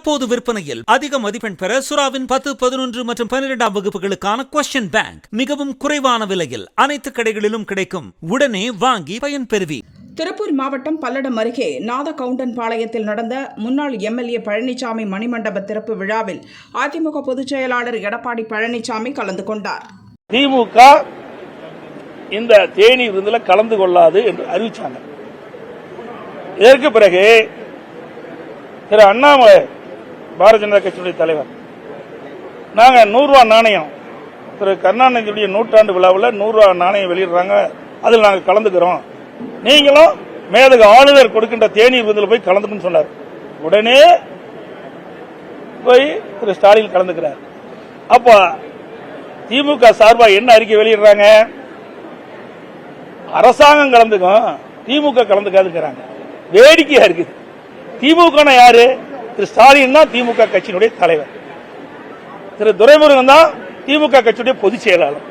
தற்போது விற்பனையில் அதிக மதிப்பெண் பெற சுறாவின் பத்து பதினொன்று மற்றும் பன்னிரெண்டாம் வகுப்புகளுக்கான கொஸ்டின் பேங்க் மிகவும் குறைவான விலையில் அனைத்து கடைகளிலும் கிடைக்கும். உடனே வாங்கி பயன்பெறுவி திருப்பூர் மாவட்டம் பல்லடம் அருகே நாத கவுண்டன்பாளையத்தில் நடந்த முன்னாள் எம்எல்ஏ பழனிசாமி மணிமண்டப திறப்பு விழாவில் அதிமுக பொதுச் செயலாளர் எடப்பாடி பழனிசாமி கலந்து கொண்டார். திமுக இந்த தேனி விருந்தில் கலந்து கொள்ளாது என்று அறிவிச்சாங்க. இதற்கு பிறகு திரு அண்ணாமலை பாரதிய ஜனதா கட்சியுடைய தலைவர். நாங்கள் நூறுரூவா நாணயம். திரு கருணாநிதியுடைய நூற்றாண்டு விழாவில் நூறுரூவா நாணயம் வெளியிடுறாங்க. அதில் நாங்கள் கலந்துக்கிறோம். நீங்களும் மேலக ஆளுநர் கொடுக்கின்ற தேநீர் விருந்தில் போய் கலந்துக்கணும்னு சொன்னார். உடனே போய் திரு ஸ்டாலின் கலந்துக்கிறார். அப்போ திமுக சார்பா என்ன அறிக்கை வெளியிடுறாங்க? அரசாங்கம் கலந்துக்கும் திமுக கலந்துக்காதுங்கிறாங்க. வேடிக்கையா இருக்குது. திமுக யாரு? திரு ஸ்டாலின் தான் திமுக கட்சியினுடைய தலைவர். திரு துரைமுருகன் தான் திமுக கட்சியுடைய பொதுச் செயலாளர்.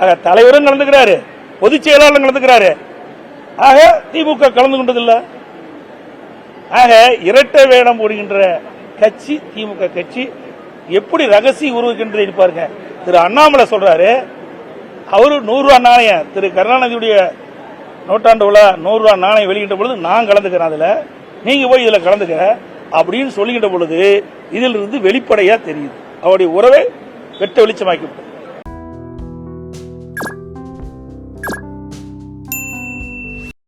ஆக தலைவரும் கலந்துக்கிறாரு பொதுச் செயலாளரும் கலந்துக்கிறாரு. ஆக திமுக கலந்து கொண்டதில்லை. ஆக இரட்டை வேடம் போடுகின்ற கட்சி திமுக கட்சி எப்படி ரகசியம் உருவாக்கின்றது பாருங்க. திரு அண்ணாமலை சொல்றாரு அவரு நூறு ரூபா நாணயம் திரு கருணாநிதியுடைய நூற்றாண்டு விழா நூறு ரூபா நாணயம் வெளியிட்ட பொழுது நான் கலந்துக்கிறேன் அதுல. நீங்க போய் இதுல கலந்துக்க. அப்படின்னு சொல்லுகின்ற பொழுது இதிலிருந்து வெளிப்படையா தெரியுது. அவருடைய உறவை வெட்ட வெளிச்சமாக்கி